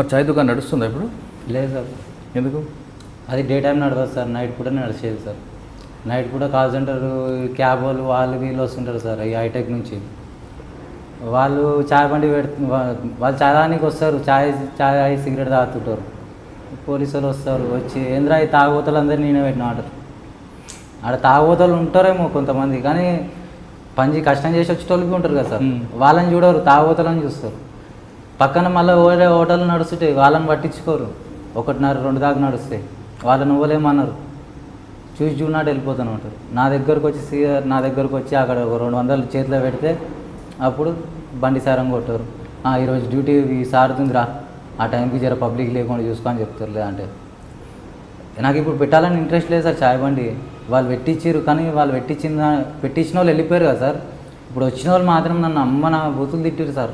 మరి చాయ్ దుకాణం నడుస్తుందా ఇప్పుడు? లేదు సార్. ఎందుకు? అది డే టైం నడవదు సార్ నైట్ పూట నడిచేది సార్. నైట్ పూట కాల్ సెంటర్ క్యాబ్ వాళ్ళు వాళ్ళు వీళ్ళు వస్తుంటారు సార్ ఈ హైటెక్ నుంచి. వాళ్ళు చాయ్ బండి పెడుతు వాళ్ళు చాయ్ తాగడానికి వస్తారు చాయ్ చాయ్ సిగరెట్ తాగుతుంటారు. పోలీసు వాళ్ళు వస్తారు వచ్చి ఏంద్రా ఈ తాగుబోతలు అందరూ నేనే పెట్టిన? ఆర్డర్ ఆడ తాగుబోతలు ఉంటారేమో కొంతమంది కానీ పని కష్టం చేసి వచ్చేటోళ్ళకి ఉంటారు కదా సార్. వాళ్ళని చూడరు తాగుబోతలని చూస్తారు. పక్కన మళ్ళీ ఓడే హోటల్ నడుస్తుంటాయి వాళ్ళని పట్టించుకోరు. ఒకటిన్నర రెండు దాకా నడుస్తాయి వాళ్ళని ఇవ్వలేమన్నారు. చూసి చూడనాడు వెళ్ళిపోతాను ఉంటారు నా దగ్గరకు వచ్చి సీఆర్ నా దగ్గరకు వచ్చి అక్కడ ఒక రెండు వందలు చేతిలో పెడితే అప్పుడు బండి సారం కొట్టారు. "ఆ, ఈరోజు డ్యూటీ సారుతుందిరా ఆ టైంకి జర పబ్లిక్ లేకుండా చూసుకొని అని చెప్తారు లేదంటే నాకు ఇప్పుడు పెట్టాలని ఇంట్రెస్ట్ లేదు సార్ చాయ్ బండి. వాళ్ళు పెట్టించారు కానీ వాళ్ళు పెట్టించిన పెట్టించిన వాళ్ళు వెళ్ళిపోయారు కదా సార్. ఇప్పుడు వచ్చిన వాళ్ళు మాత్రం నన్ను అమ్మ నా బూతులు తిట్టారు సార్.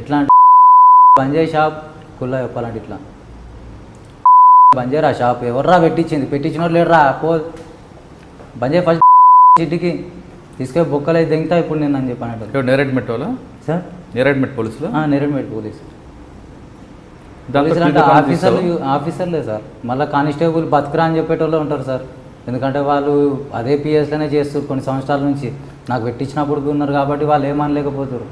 ఎట్లా అంటే బంద్ చేయి షాప్? కుల్లా చెప్పాలంటే ఇట్లా. చేయరా షాప్. ఎవర్రా పెట్టించింది? పెట్టించిన వాళ్ళు లేడురా పో. బంద్ చేయి ఫస్ట్ ఇంటికి తీసుకొని బొక్కలు అయితే దింగుతా ఇప్పుడు నేను అని చెప్పాను నేరేడ్మెట్ వాళ్ళ? సార్? నేరేడ్మెట్ పోలీసులు? నేరేడ్మేట్ పోలీస్. పోలీసులు అంటే ఆఫీసర్లు? ఆఫీసర్లే సార్. మళ్ళీ కానిస్టేబుల్ బతుకురా అని చెప్పేటోళ్ళు ఉంటారు సార్. ఎందుకంటే వాళ్ళు అదే పిఎస్లోనే చేస్తారు కొన్ని సంవత్సరాల నుంచి. నాకు పెట్టించినప్పుడు ఉన్నారు కాబట్టి వాళ్ళు ఏమనలేకపోతారు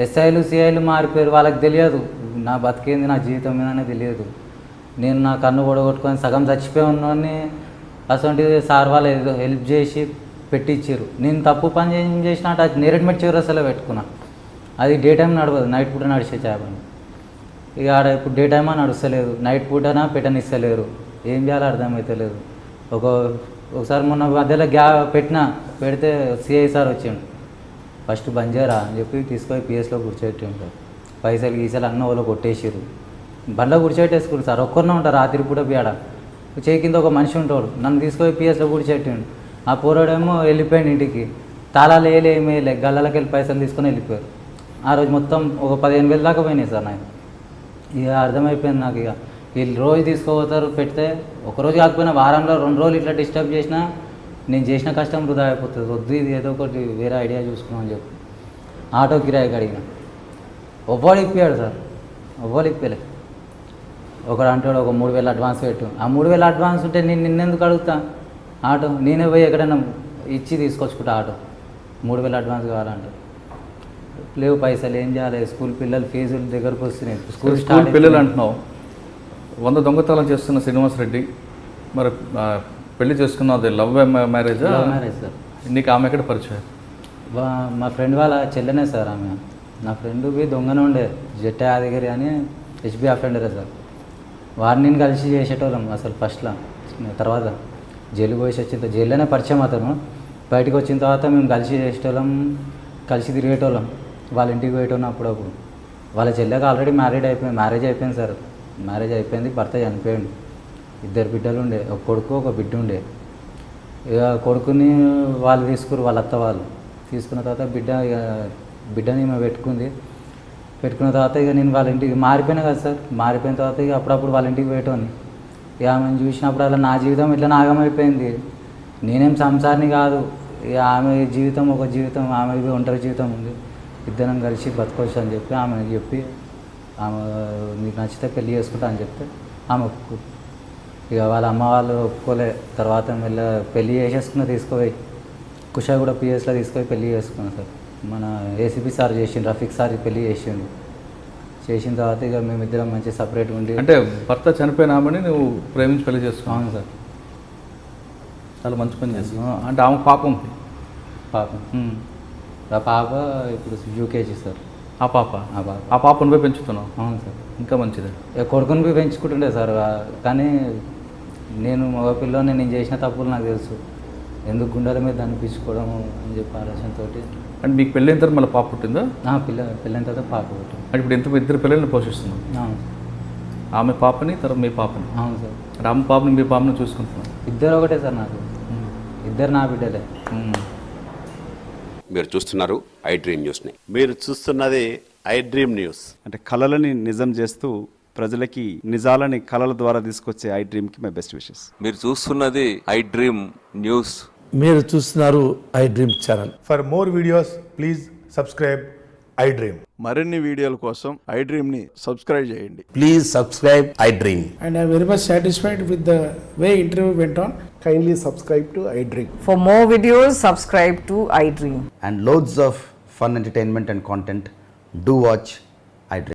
ఎస్ఐలు సిఐలు మారిపోయారు. వాళ్ళకి తెలియదు. నా బతికేంది నా జీవితం మీదనే తెలియదు. నేను నా కన్ను పొడగొట్టుకొని సగం చచ్చిపోయి ఉన్నాన్ని అసలు సార్ వాళ్ళు ఏదో హెల్ప్ చేసి పెట్టించారు నేను తప్పు పని ఏం చేసినా అంటే అది నేరెడ్మెట్ చివరసలో పెట్టుకున్నా. అది డే టైం నడవదు. నైట్ పూట నడిచే చేపని ఇక ఆడ ఇప్పుడు డే టైమా నడుస్తలేదు. నైట్ పూటనా పెట్టనిస్తలేరు. ఏం చేయాలో అర్థమవుతలేదు ఒక ఒకసారి మొన్న మధ్యలో గ్యా పెట్టిన పెడితే సిఐ సార్ వచ్చిండు. ఫస్ట్ బంద్ చేయరా అని చెప్పి తీసుకొని పిఎస్లో కూర్చోబెట్టిండు పైసలు గీసలు అన్న వాళ్ళు కొట్టేసారు బండ్లో కూర్చోబెట్టేసుకుని సార్. ఒక్కరినే ఉంటారు రాత్రి పూట బీడ చేయి కింద ఒక మనిషి ఉంటాడు. నన్ను తీసుకొని పిఎస్లో కూర్చోబెట్టిండు. ఆ పోరాడేమో వెళ్ళిపోయాడు ఇంటికి. తాళాలు వేయలే ఏమీ వేయలే గల్లలకి వెళ్ళి పైసలు తీసుకొని వెళ్ళిపోయారు. ఆ రోజు మొత్తం ఒక పదిహేను వేలు దాకా పోయినాయి సార్ నాకు ఇక అర్థమైపోయింది నాకు ఇక. వీళ్ళు రోజు తీసుకోపోతారు పెడితే ఒక రోజు కాకపోయినా వారంలో రెండు రోజులు ఇట్లా డిస్టర్బ్ చేసినా నేను చేసిన కష్టం వృధా అయిపోతుంది. వద్దు ఇది ఏదో ఒకటి వేరే ఐడియా చూసుకున్నాం అని చెప్పి. ఆటో కిరాయికి అడిగిన. ఒవ్వడు ఇప్పాడు సార్? ఒవ్వడు ఇప్పలే. ఒకడు అంటాడు ఒక మూడు వేలు అడ్వాన్స్ పెట్టు. ఆ మూడు వేలు అడ్వాన్స్ ఉంటే నేను నిన్నెందుకు అడుగుతా? ఆటో నేనే పోయి ఎక్కడైనా ఇచ్చి తీసుకొచ్చుకుంటా ఆటో. మూడు వేలు అడ్వాన్స్ కావాలంటారు లేవు పైసలు ఏం చేయాలి? స్కూల్ పిల్లలు ఫీజులు దగ్గరకు వస్తున్నాయి. స్కూల్ స్కూల్ స్టార్ట్ పిల్లలు. అంటున్నావు. వంద దొంగతనం చేస్తున్న శ్రీనివాస్ రెడ్డి మరి పెళ్ళి చేసుకున్నది లవ్ మ్యారేజా? Love marriage sir. నీకు ఆమె ఎక్కడ పరిచయం? మా ఫ్రెండ్ వాళ్ళ చెల్లెనే సార్ ఆమె. నా ఫ్రెండ్ పోయి దొంగనే ఉండే జట్ట యాదగిరి అని హెచ్బి ఫ్రెండరే సార్. వారిని నేను కలిసి చేసేటోళ్ళం అసలు ఫస్ట్లో. తర్వాత జైలు పోయేసి వచ్చిన తర్వాత జైల్లోనే పరిచయం అతను. బయటకు వచ్చిన తర్వాత మేము కలిసి చేసేటోళ్ళం కలిసి తిరిగేటోళ్ళం. వాళ్ళ ఇంటికి పోయేటోళ్ళం అప్పుడప్పుడు. వాళ్ళ చెల్లెకి ఆల్రెడీ మ్యారీడ్ అయిపోయింది మ్యారేజ్ అయిపోయింది సార్. మ్యారేజ్ అయిపోయింది భర్త చనిపోయింది ఇద్దరు బిడ్డలు ఉండే ఒక కొడుకు ఒక బిడ్డ ఉండే. ఇక కొడుకుని వాళ్ళు తీసుకురు వాళ్ళ అత్త వాళ్ళు. తీసుకున్న తర్వాత బిడ్డ ఇక బిడ్డని మేము పెట్టుకుంది. పెట్టుకున్న తర్వాత ఇక నేను వాళ్ళ ఇంటికి మారిపోయినా కదా సార్. మారిపోయిన తర్వాత ఇక అప్పుడప్పుడు వాళ్ళ ఇంటికి పోయేటోని. ఇక ఆమెను చూసినప్పుడు అలా నా జీవితం ఇట్లా నాగమైపోయింది. నేనేం సంసారిని కాదు. ఇక ఆమె జీవితం ఒక జీవితం ఆమె ఒంటరి జీవితం ఉంది. ఇద్దరం కలిసి బతకొచ్చు అని చెప్పి ఆమె చెప్పి ఆమె నీకు నచ్చితే పెళ్ళి చేసుకుంటా అని చెప్తే ఆమె ఇక వాళ్ళ అమ్మ వాళ్ళు ఒప్పుకోలే. తర్వాత మెల్ల పెళ్ళి చేసేసుకున్న తీసుకుపోయి. కుషా కూడా పిఎస్లో తీసుకొని పెళ్ళి చేసుకున్నాను సార్. మన ఏసీపీ సార్ చేసిండు రఫీక్ సార్ పెళ్ళి చేసిండు. చేసిన తర్వాత ఇక మేమిద్దరం మంచి సపరేట్ ఉండి అంటే భర్త చనిపోయిన ఆమెని నువ్వు ప్రేమించి పెళ్ళి చేసుకున్నావు? అవును సార్. చాలా మంచి పని చేస్తున్నావు అంటే ఆమె పాపం. పాపం. ఆ పాప ఇప్పుడు యూకేజీ సార్. ఆ పాప? ఆ పాప. ఆ పాప నువ్వే పెంచుతున్నావు? అవును సార్. ఇంకా మంచిదే. కొడుకుని పోయి పెంచుకుంటుండే సార్. కానీ నేను మగ పిల్లని నేను చేసిన తప్పులు నాకు తెలుసు. ఎందుకు గుండెల మీద అనిపించుకోవడం అని చెప్పి ఆలోచనతో అంటే మీకు పెళ్ళైన తర్వాత మళ్ళీ పాప పుట్టిందా? పిల్ల పిల్లని తర్వాత పాప పుట్టింది. అంటే ఇప్పుడు ఎంత ఇద్దరు పిల్లల్ని పోషిస్తున్నావు అవును. ఆమె పాపని తర్వాత మీ పాపని. అవును సార్. అంటే ఆమె పాపని మీ పాపని చూసుకుంటున్నావు ఇద్దరు ఒకటే సార్ నాకు. ఇద్దరు నా బిడ్డలే. మీరు చూస్తున్నారు ఐ డ్రీమ్ న్యూస్ని. మీరు చూస్తున్నది ఐ డ్రీమ్ న్యూస్. అంటే కళలని నిజం చేస్తూ ప్రజలకి నిజాలని కళల ద్వారా తీసుకొచ్చే ఐ డ్రీమ్కి మై బెస్ట్ విషెస్. మీరు చూస్తున్నది ఐ డ్రీమ్ న్యూస్. మీరు చూస్తున్నారు I Dream channel. For more videos please subscribe I Dream. మరిన్ని వీడియోల కోసం ఐ డ్రీమ్ని సబ్స్క్రైబ్ చేయండి. Please subscribe I Dream and I very much satisfied with the way interview went on kindly subscribe to I Dream for more videos subscribe to I Dream and loads of fun entertainment and content do watch